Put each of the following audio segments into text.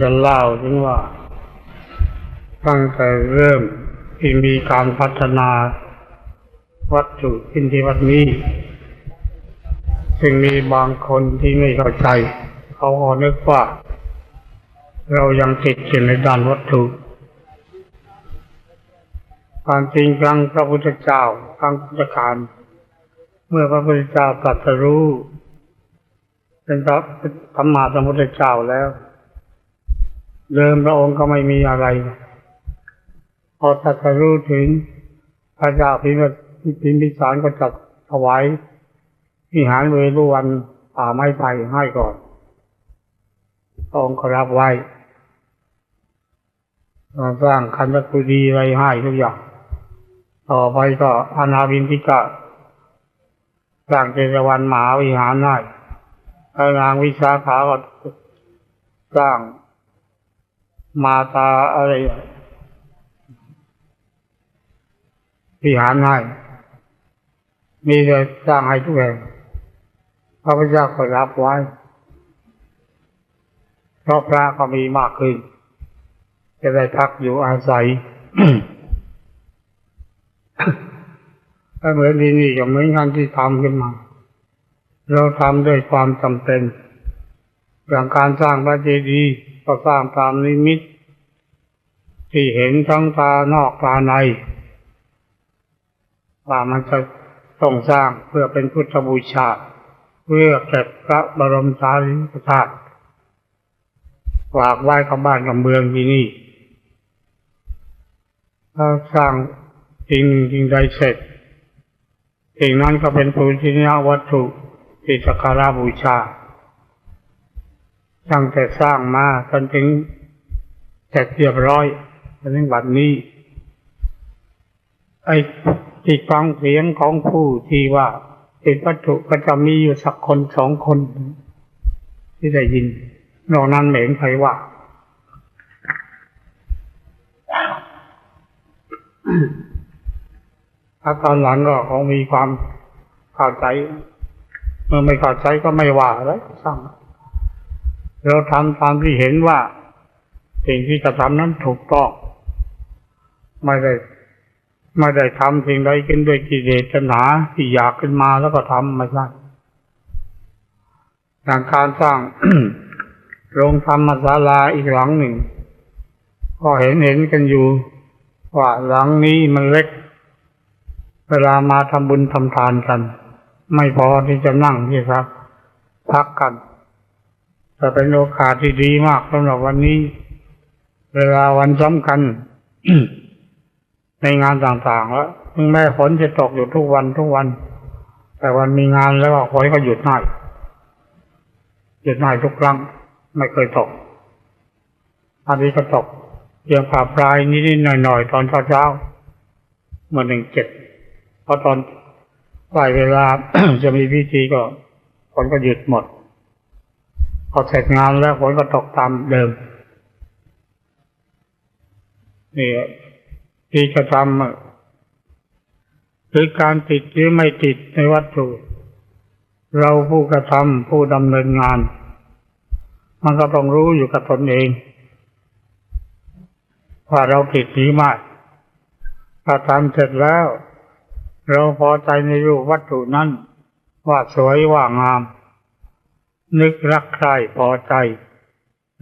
จะเล่าถึงว่า ตั้งแต่เริ่มที่มีการพัฒนาวัตถุขึ้นที่วัดนี้ซึ่งมีบางคนที่ไม่เข้าใจ เขาก็นึกว่า เรายังติดอยู่ในด้านวัตถุความจริงครั้งพระพุทธเจ้าครั้งพุทธกาลเมื่อพระพุทธเจ้าตรัสรู้เป็นพระธรรมาสมุทธเจ้าแล้ว เดิมพระองค์ก็ไม่มีอะไร พอตรัสรู้ถึงพระเจ้าพิมพิมพิสารก็จัดถวายวิหารเวรุวันป่าไม้ไผ่ให้ก่อนพระองค์ก็รับไว้สร้างคันธกุฎีอะไรให้ทุกอย่าง ต่อไปก็อนาวินทิกะสร้างเจตวันหมาวิหารให้พระนางวิสาขาก็สร้าง มาตาอะไรวิหารให้มีแต่สร้างให้ทุกแห่งพระพุทธเจ้าก็รับไว้เพราะพระก็มีมากขึ้น จะได้พักอยู่อาศัยถ้าเหมือนที่นี่ก็เหมือนกันที่ทำขึ้นมา เราทำด้วยความจำเป็นอย่างการสร้างพระเจดีย์ก็สร้างตามนิมิต ที่เห็นทั้งตานอกตาใน ว่ามันจะต้องสร้างเพื่อเป็นพุทธบูชา เพื่อเก็บพระบรมสารีริกธาตุฝากไว้กับบ้านกับเมืองที่นี่ ถ้าสร้างสิ่งหนึ่งสิ่งใดเสร็จสิ่งนั้นก็เป็นปูชนียวัตถุที่สักการะบูชาตั้งแต่สร้างมาจนถึงเสร็จเรียบร้อย จนถึงบัดนี้ ไอ้ที่ฟังเสียงของผู้ที่ว่าเป็นวัตถุก็จะมีอยู่สักคนสองคน ที่ได้ยินนอกนั้นไม่เห็นใครว่าถ้าตอนหลังก็คงมีความเข้าใจเมื่อไม่เข้าใจก็ไม่ว่าแล้วช่งเราทำตามที่เห็นว่า สิ่งที่จะทำนั้นถูกต้อง ไม่ได้ ไม่ได้ทำสิ่งใดขึ้นด้วยกิเลสตัณหาที่อยากขึ้นมาแล้วก็ทำไม่ใช่อย่างการสร้างโรงธรรมศาลาอีกหลังหนึ่ง ก็เห็นเห็นกันอยู่ ว่าหลังนี้มันเล็ก เวลามาทำบุญทำทานกัน ไม่พอที่จะนั่งที่ครับ พักกันแต่เป็นโอกาสที่ดีมากสำหรับวันนี้ เวลาวันสำคัญ ในงานต่างๆแล้วแม้ฝนจะตกอยู่ทุกวันทุกวัน แต่วันมีงานแล้วก็ฝนก็หยุดง่ายหยุดง่ายทุกครั้ง ไม่เคยตกอันนี้ก็ตกเพียงผ่าปลายนิดๆหน่อยๆตอนเช้าๆเมื่อหนึ่งเจ็ดพอตอนปลายเวลาจะมีพิธีก็ฝนก็หยุดหมด พอเสร็จงานแล้วฝนก็ตกตามเดิมนี่ ที่จะทำหรือการติดหรือไม่ติดในวัตถุ เราผู้กระทำผู้ดำเนินงาน มันก็ต้องรู้อยู่กับตนเอง ว่าเราผิดหรือไม่ถ้าทำเสร็จแล้ว เราพอใจในรูปวัตถุนั้น ว่าสวยว่างาม นึกรักใครพอใจ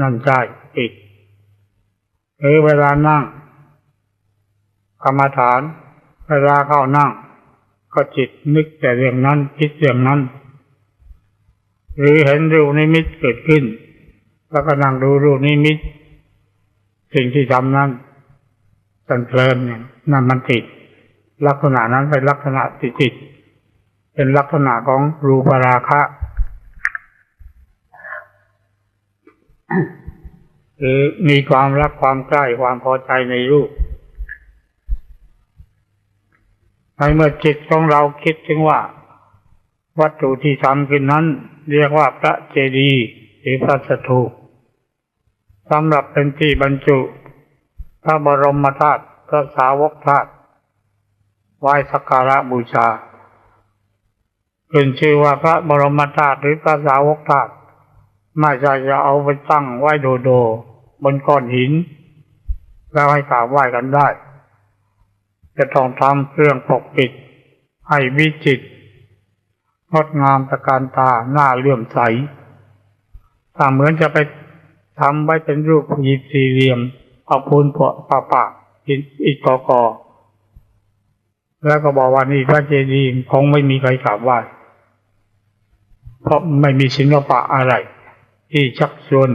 นั่นใช่ผิดหรือเวลานั่ง กรรมฐาน เวลาเข้านั่ง ก็จิตนึกแต่เรื่องนั้นคิดเรื่องนั้น หรือเห็นรูปนิมิตเกิดขึ้น แล้วก็นั่งดูรูปนิมิต สิ่งที่ทำนั้นสันเพลินเนี่ยนั่นมันติด ลักษณะนั้นเป็นลักษณะติดติดเป็นลักษณะของรูปราคะคือมีความรักความใกล้ความพอใจในรูป ในเมื่อจิตของเราคิดถึงว่า วัตถุที่ทำขึ้นนั้น เรียกว่าพระเจดีย์หรือพระสถูปสำหรับเป็นที่บรรจุ พระบรมธาตุพระสาวกธาตุไหว้สักการะบูชาขึ้นชื่อว่าพระบรมธาตุหรือพระสาวกธาตุไม่ใช่จะเอาไปตั้งไหว้โดโด บนก้อนหิน แล้วให้กราบไหว้กันได้ จะต้องทำเครื่องปกปิด ให้วิจิตรงดงามตะการตาหน้าเลื่อมใสถ้าเหมือนจะไปทำไว้เป็นรูปหีบสี่เหลี่ยมเอาปูนปะปะปะอิฐอิฐกอกอแล้วก็บอกว่านี่พระเจดีย์คงไม่มีใครกราบไหว้เพราะไม่มีศิลปะอะไร ที่ชักชวน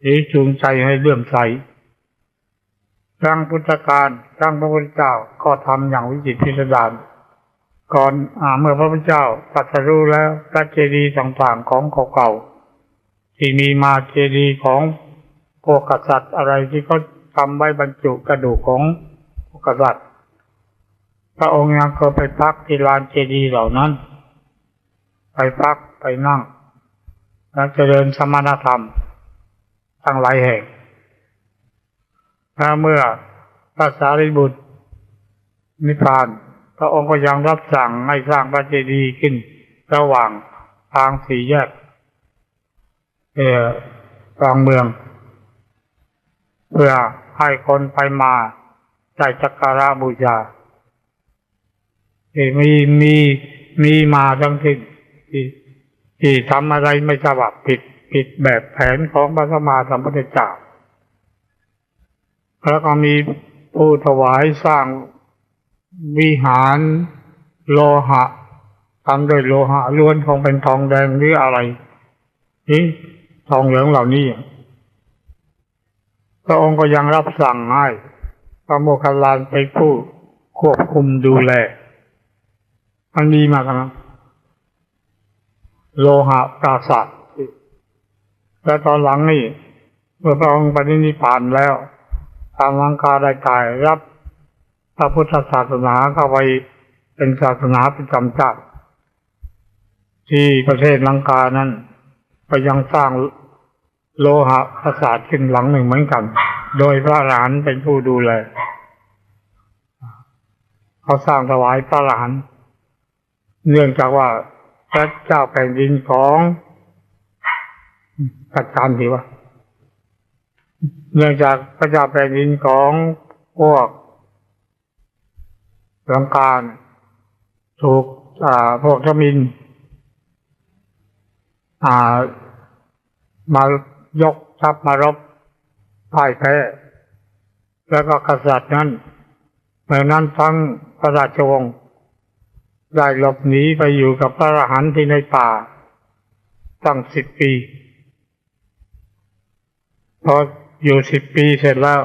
หรือจูงใจให้เลื่อมใส ครั้งพุทธกาลครั้งพระพุทธเจ้าก็ทำอย่างวิจิตรพิสดารก่อนอเมื่อพระพุทธเจ้าตรัสรู้แล้วพระเจดีย์ต่างๆของเก่าๆที่มีมาเจดีย์ของพวกกษัตริย์อะไรที่เขาทำไว้บรรจุกระดูกของพวกกษัตริย์ พระองค์ยังเคยไปพักที่ลานเจดีย์เหล่านั้น ไปพักไปนั่งแล้วเจริญสมณธรรมทั้งหลายแห่ง ถ้าเมื่อพระสารีบุตร นิพพาน พระองค์ก็ยังรับสั่งให้สร้างพระเจดีย์ขึ้น ระหว่างทางสี่แยกเอ่อกลางเมือง เพื่อให้คนไปมาได้จักการะบูชาที่มีมีมีมาทั้งสิ้นที่ที่ทำอะไรไม่ฉบับผิดผิดแบบแผนของพระสมมาสัมพุทธเจ้า แล้วก็มีผู้ถวายสร้างวิหารโลหะทำด้วยโลหะล้วนคงเป็นทองแดงหรืออะไรนี่ทองเหลืองเหล่านี้พระองค์ก็ยังรับสั่งให้พระโมคคัลลานเป็นผู้ควบคุมดูแลมันมีมากนนะโลหะปราศาสตร์และตอนหลังนี่เมื่อพระองค์ปฏินิพพานแล้ว ทางลังกาได้กายรับพระพุทธศาสนาเข้าไปเป็นศาสนาประจำชาติที่ประเทศลังกานั้นก็ยังสร้างโลหะปราสาทขึ้นหลังหนึ่งเหมือนกัน โดยพระหลานเป็นผู้ดูแลเขาสร้างถวายพระหลาน เนื่องจากว่าพระเจ้าแผ่นดินของกัจจานดีวะ เนื่องจากพระเจ้าแผ่นดินของพวกหลังการถูกอ่าพวกทมินอ่ามายกทัพมารบพ่ายแพ้ แล้วก็กษัตริย์นั้นเมื่อนั้นทั้งพระราชวงศ์ได้หลบหนีไปอยู่กับพระอรหันต์ที่ในป่า ตั้งสิบปี พอ อยู่สิบปีเสร็จแล้ว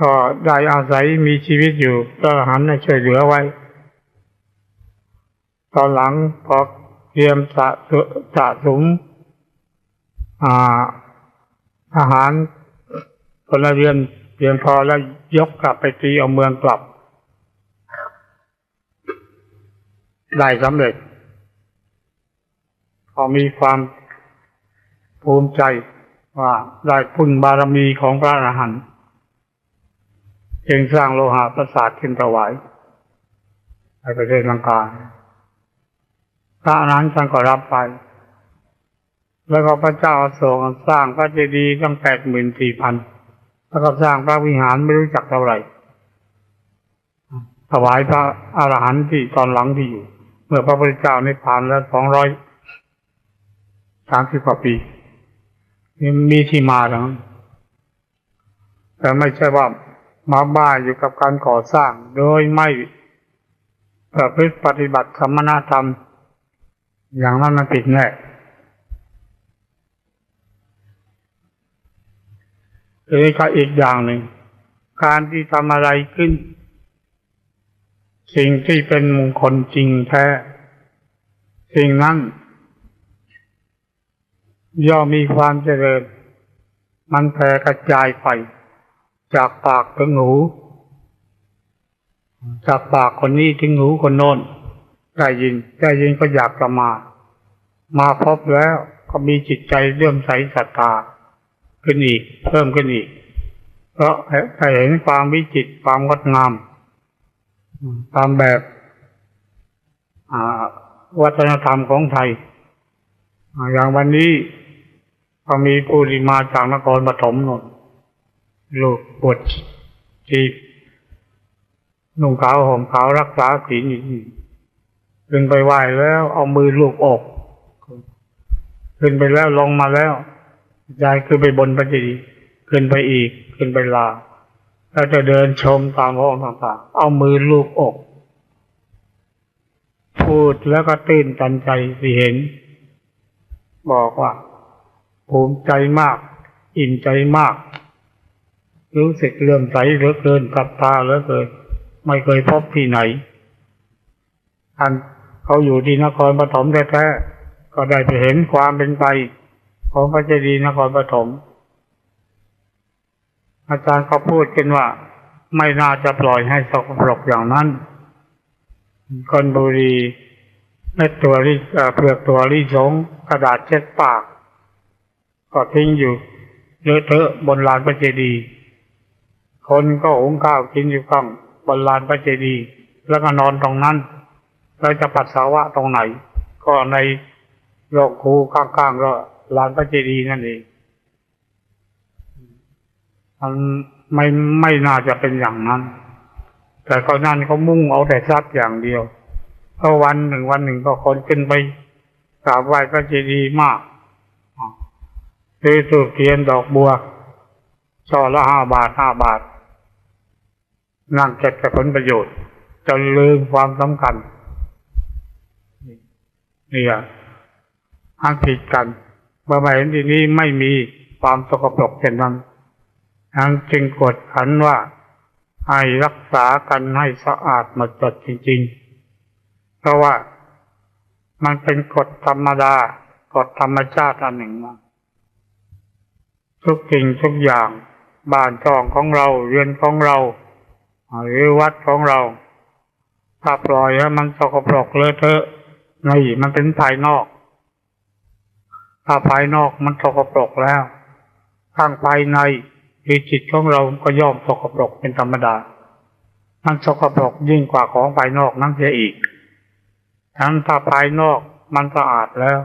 ก็ได้อาศัยมีชีวิตอยู่พระอรหันช่วยเหลือไว้ ตอนหลังพอเตรียมสะสะสมอาอาหารพลเรือนเพียงพอแล้วยกกลับไปตีเอาเมืองกลับ ได้สำเร็จ พอมีความภูมิใจ ว่าได้พุ่นบารมีของพระอรหันต์จึงสร้างโลหะประสาทขึ้นถวายในประเทศลังกาพระอรหันต์ท่านก็รับไป แล้วก็พระเจ้าอโศกสร้างพระเจดีย์ตั้งแปดหมื่นสี่พันแล้วก็สร้างพระวิหารไม่รู้จักเท่าไหร่ถวายพระอรหันต์ที่ตอนหลังที่อยู่ เมื่อพระพุทธเจ้านิพานแล้วสองร้อยสามสิบกว่าปี มีที่มาทั้งแต่ไม่ใช่ว่ามาบ้าอยู่กับการก่อสร้าง โดยไม่ประพฤติปฏิบัติสมณธรรม อย่างนั้นมันผิดแน่หรือก็อีกอย่างหนึ่ง การที่ทำอะไรขึ้น สิ่งที่เป็นมงคลจริงแท้ สิ่งนั้น ย่อมมีความเจริญ มันแผ่กระจายไป จากปากถึงหู จากปากคนนี้ถึงหูคนโน้นได้ยินได้ยินก็อยากจะมามาพบแล้วก็มีจิตใจเลื่อมใสศรัทธาขึ้นอีก เพิ่มขึ้นอีก เพราะได้เห็นความวิจิตความงดงามตามแบบวัฒนธรรมของไทย อย่างวันนี้ ก็มีผู้ที่มาจากนครปฐมนนลูกบวชชีพนุ่งขาวห่มขาวรักษาศีลอยู่นี่ขึ้นไปไหว้แล้วเอามือลูบอกขึ้นไปแล้วลงมาแล้วยายขึ้นไปบนพระเจดีย์ขึ้นไปอีก ขึ้นไปลาแล้วจะเดินชมตามห้องต่างๆ เอามือลูบอก พูดแล้วก็ตื่นตันใจสิเห็น บอกว่า ภูมิใจมาก อิ่มใจมาก รู้สึกเลื่อมใสเหลือเกินกับตาเหลือเกิน ไม่เคยพบที่ไหนท่านเขาอยู่ที่นครปฐมแท้ๆก็ได้ไปเห็นความเป็นไปของพระเจดีย์นครปฐมอาจารย์เขาพูดกันว่าไม่น่าจะปล่อยให้สกปรกอย่างนั้นกอนบุรีเม็ดตัวลิเปลือกตัวลิสงกระดาษเช็ดปาก ก็ทิ้งอยู่เลอะเทอะบนลานพระเจดีย์คนก็หุงข้าวกินอยู่ข้างบนลานพระเจดีย์แล้วก็นอนตรงนั้นแล้วจะปัสสาวะตรงไหน ก็ในโรงครูข้างๆก็ลานพระเจดีย์นั่นเองมันไม่ไม่น่าจะเป็นอย่างนั้น แต่ก็นั่นเขามุ่งเอาแต่ทรัพย์อย่างเดียวเพราะวันหนึ่งวันหนึ่งก็คนขึ้นไปกราบไหว้พระเจดีย์มาก ซื้อถูกเทียนดอกบัวช่อละห้าบาทห้าบาท นั่งเก็บแต่ผลประโยชน์จนลืมความสำคัญนี่อะอันผิดกันเมื่อมาเห็นที่นี้ไม่มีความสกปรกเช่นนั้นทั้งจึงกดขันว่าให้รักษากันให้สะอาดหมดจดจริง ๆ เพราะว่ามันเป็นกฎธรรมดากฎธรรมชาติอันหนึ่งมา ทุกสิ่งทุกอย่างบ้านช่องของเราเรือนของเรา หรือวัดของเรา ถ้าปล่อยให้มันสกปรกเลอะเทอะนี่มันเป็นภายนอก ถ้าภายนอกมันสกปรกแล้วข้างภายในคือจิตของเราก็ย่อมสกปรกเป็นธรรมดา มันสกปรกยิ่งกว่าของภายนอกนั่นเสียอีก ทั้งถ้าภายนอกมันสะอาดแล้ว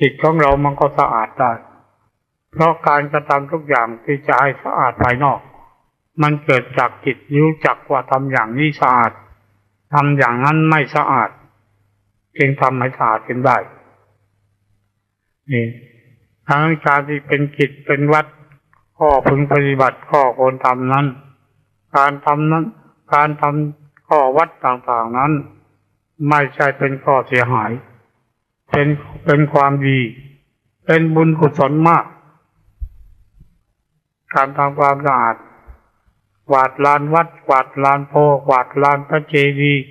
จิตของเรามันก็สะอาดได้ เพราะการกระทำทุกอย่างที่จะให้สะอาดภายนอก มันเกิดจากจิตรู้จักว่าทำอย่างนี้สะอาดทำอย่างนั้นไม่สะอาด จึงทำให้สะอาดขึ้นได้นี่ทั้งการที่เป็นกิจเป็นวัดข้อพึงปฏิบัติข้อควรทำนั้น การทำนั้น การทำข้อวัดต่างๆนั้น ไม่ใช่เป็นข้อเสียหาย เป็นเป็นความดี เป็นบุญกุศลมาก การทำความสะอาดกวาดลานวัดกวาดลานโพกวาดลานพระเจดีย์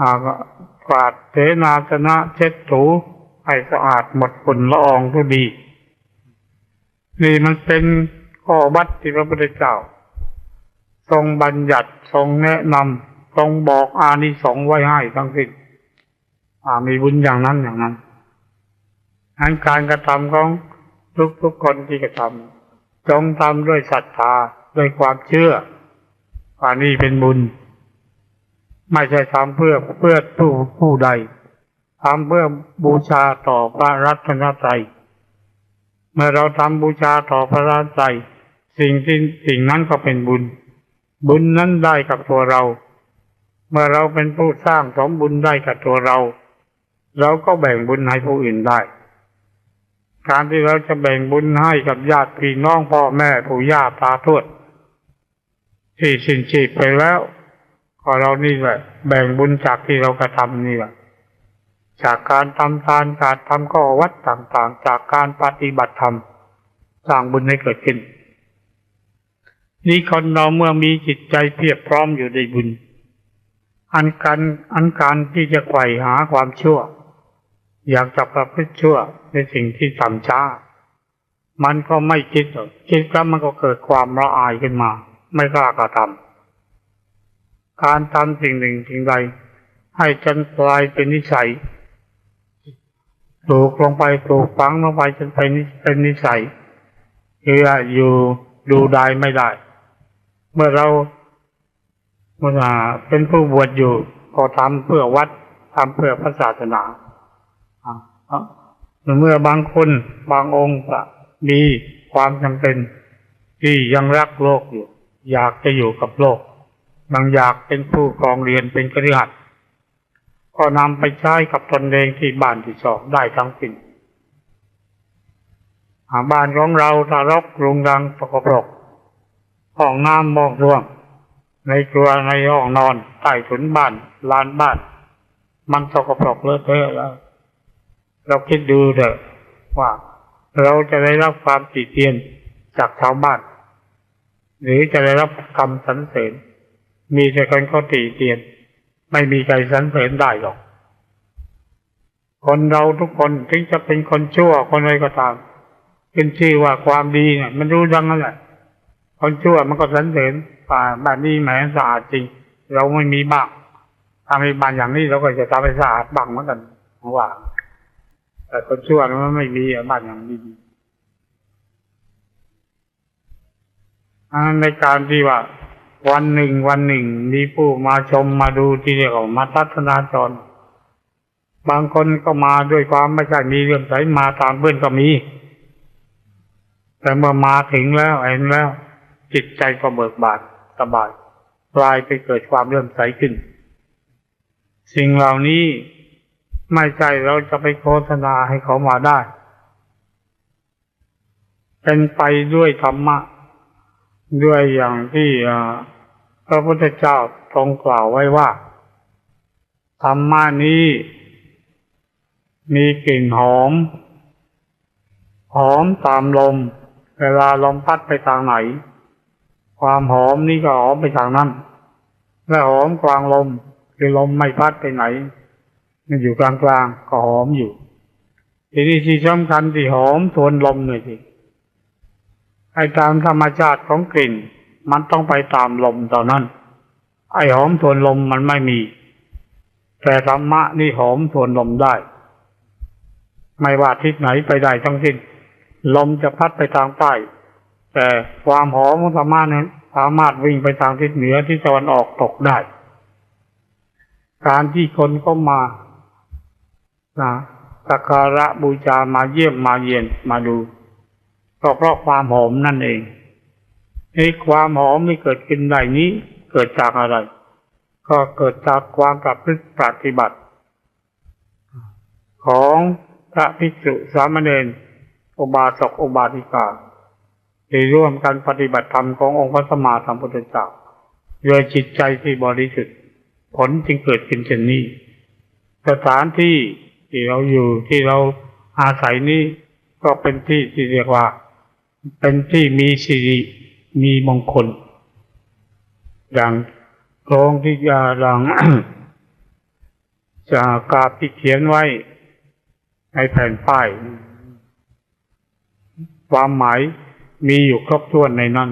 อ่ากวาดเสนาสนะเช็ดถูให้สะอาดหมดฝุ่นละอองก็ดี นี่มันเป็นข้อวัดที่พระพุทธเจ้า ทรงบัญญัติทรงแนะนำทรงบอกอานิสงส์ไว้ให้ทั้งสิ้นมีบุญอย่างนั้นอย่างนั้นอันการกระทำของ ทุกๆคนที่กระทำจงทำด้วยศรัทธาด้วยความเชื่อว่านี่เป็นบุญ ไม่ใช่ทำเพื่อเพื่อผู้ผู้ใดทำเพื่อบูชาต่อพระรัตนตรัยเมื่อเราทำบูชาต่อพระรัตนตรัยสิ่งที่สิ่งนั้นก็เป็นบุญ บุญนั้นได้กับตัวเรา เมื่อเราเป็นผู้สร้างสมบุญได้กับตัวเรา เราก็แบ่งบุญให้ผู้อื่นได้ การที่เราจะแบ่งบุญให้กับญาติพี่น้องพ่อแม่ปู่ย่าตาทวดที่สิ้นชีพไปแล้วก็เรานี่แหละแบ่งบุญจากที่เรากระทำนี่แหละจากการทำทานการทำข้อวัดต่างๆ จากการปฏิบัติธรรมสร้างบุญให้เกิดขึ้น นี่คนเราเมื่อมีจิตใจเพียบพร้อมอยู่ในบุญ อันการอันการที่จะไขว่หาความชั่ว อยากจะประพฤติชั่วในสิ่งที่ต่ำช้า มันก็ไม่คิดคิดแล้วมันก็เกิดความละอายขึ้นมา ไม่กล้ากระทำการทำสิ่งหนึ่งสิ่งใด ให้จนกลายเป็นนิสัยปลูกลงไปปลูกฝังลงไปจนเป็นนิเป็นนิสัยคืออยู่ดูได้ไม่ได้ เมื่อเราเมื่อเป็นผู้บวชอยู่ก็ทำเพื่อวัดทำเพื่อพระศาสนา เมื่อบางคนบางองค์ก็มีความจำเป็น ที่ยังรักโลกอยู่ อยากจะอยู่กับโลก บางอยากเป็นผู้กองเรียนเป็นกฤหัสถ์ก็นำไปใช้กับตนเองที่บ้านที่สองได้ทั้งสิ้นหาบ้านของเราถ้ารกรุงรังตกปรกห้องน้ำมอกร่วง ในครัวในห้องนอนใต้ถุนบ้านลานบ้าน มันสกปรกเลอะเทอะแล้ว เราคิดดูเถอะว่าเราจะได้รับความติเตียนจากชาวบ้าน หรือจะได้รับคำสรรเสริญ มีแต่คนเขาติเตียน ไม่มีใครสรรเสริญได้หรอก คนเราทุกคนถึงจะเป็นคนชั่วคนอะไรก็ตามขึ้นชื่อว่าความดีเนี่ยมันรู้ดังนั้นแหละคนชั่วมันก็สรรเสริญป่าบ้านนี้แหมสะอาดจริง เราไม่มีบ้างถ้ามีบ้านอย่างนี้เราก็จะทำให้สะอาดบ้างเหมือนกันว่า แต่คนชั่วมันไม่มีอะบ้านอย่างนี้อันนั้นในการที่ว่า วันหนึ่งวันหนึ่ง มีผู้มาชมมาดูที่เรียกว่ามาทัศนาจร บางคนก็มาด้วยความไม่ใช่มีเรื่องใสมาตามเพื่อนก็มี แต่เมื่อมาถึงแล้วเห็นแล้ว จิตใจก็เบิกบานสบายกลายไปเกิดความเลื่อมใสขึ้น สิ่งเหล่านี้ ไม่ใช่เราจะไปโฆษณาให้เขามาได้ เป็นไปด้วยธรรมะ ด้วยอย่างที่พระพุทธเจ้าทรงกล่าวไว้ว่า ธรรมะนี้ มีกลิ่นหอม หอมตามลม เวลาลมพัดไปทางไหน ความหอมนี่ก็หอมไปทางนั้น และหอมกลางลมคือลมไม่พัดไปไหน มันอยู่กลางกลางๆก็หอมอยู่ ทีนี้ที่สำคัญที่หอมทวนลมหน่อยสิไอ้ตามธรรมชาติของกลิ่น มันต้องไปตามลมตอนนั้น ไอ้หอมทวนลมมันไม่มี แต่ธรรมะนี่หอมทวนลมได้ ไม่ว่าทิศไหนไปได้ทั้งสิ้น ลมจะพัดไปทางใต้แต่ความหอมของธรรมะนั้นสามารถวิ่งไปทางทิศเหนือทิศตะวันออกตกได้ การที่คนก็มา สักการะบูชามาเยี่ยมมาเยียนมาดูก็เพราะความหอมนั่นเองไอ้ความหอมที่เกิดขึ้นได้นี้เกิดจากอะไร ก็เกิดจากความประพฤติปฏิบัติ ของพระภิกษุสามเณรอุบาสกอุบาสิกาที่ร่วมกันปฏิบัติธรรมขององค์พระสัมมาสัมพุทธเจ้าโดยจิตใจที่บริสุทธิ์ผลจึงเกิดขึ้นเช่นนี้ สถานที่ ที่เราอยู่ที่เราอาศัยนี้ก็เป็นที่ที่เรียกว่า เป็นที่มีสิริมีมงคล อย่างโครงที่จะหลังจะกราบที่เขียนไว้ในแผ่นป้าย ความหมายมีอยู่ครบถ้วนในนั้น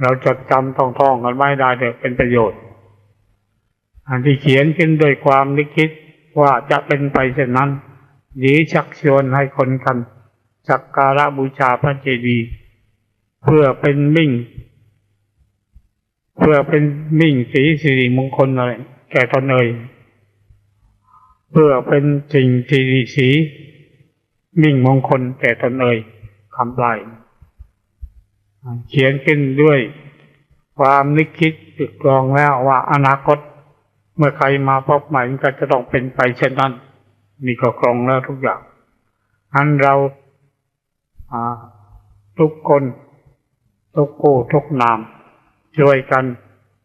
เราจดจำท่องๆกันไว้ได้เถอะเป็นประโยชน์ อันที่เขียนขึ้นโดยความนึกคิด ว่าจะเป็นไปเช่นนั้นหรือชักชวนให้คนกันสักการะบูชาพระเจดีย์เพื่อเป็นมิ่ง เพื่อเป็นมิ่งสีสิริมงคลอะไรแก่ตนเองเพื่อเป็นสิ่งสิริสี มิ่งมงคลแก่ตนเองคำปลายเขียนขึ้นด้วยความนึกคิดตึกรองแล้วว่าอนาคต เมื่อใครมาพบใหม่ก็จะต้องเป็นไปเช่นนั้นมีก็กรองแล้วทุกอย่างอันเราอ่าทุกคนทุกผู้ทุกนาม ช่วยกัน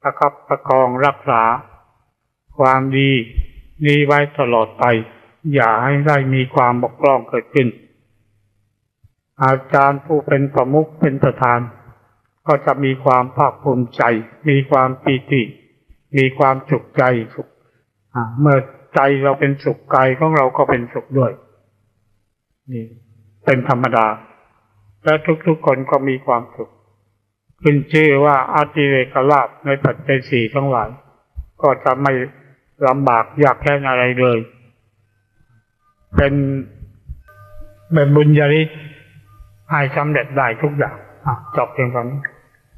ประคับประคองรักษา ความดีนี้ไว้ตลอดไป อย่าให้ได้มีความบกพร่องเกิดขึ้น อาจารย์ผู้เป็นประมุขเป็นประธาน ก็จะมีความภาคภูมิใจ มีความปีติ มีความสุขใจสุขเมื่อใจเราเป็นสุขกายของเราก็เป็นสุขด้วย นี่ เป็นธรรมดา และทุกๆคนก็มีความสุข ขึ้นชื่อว่าอาติเรกลาภในปัจจัยสี่ทั้งหลาย ก็จะไม่ลำบากยากแค้อะไรเลย เป็นเป็นบุญญาลิให้สำเร็จได้ทุกอย่างจบเพียงเท่านี้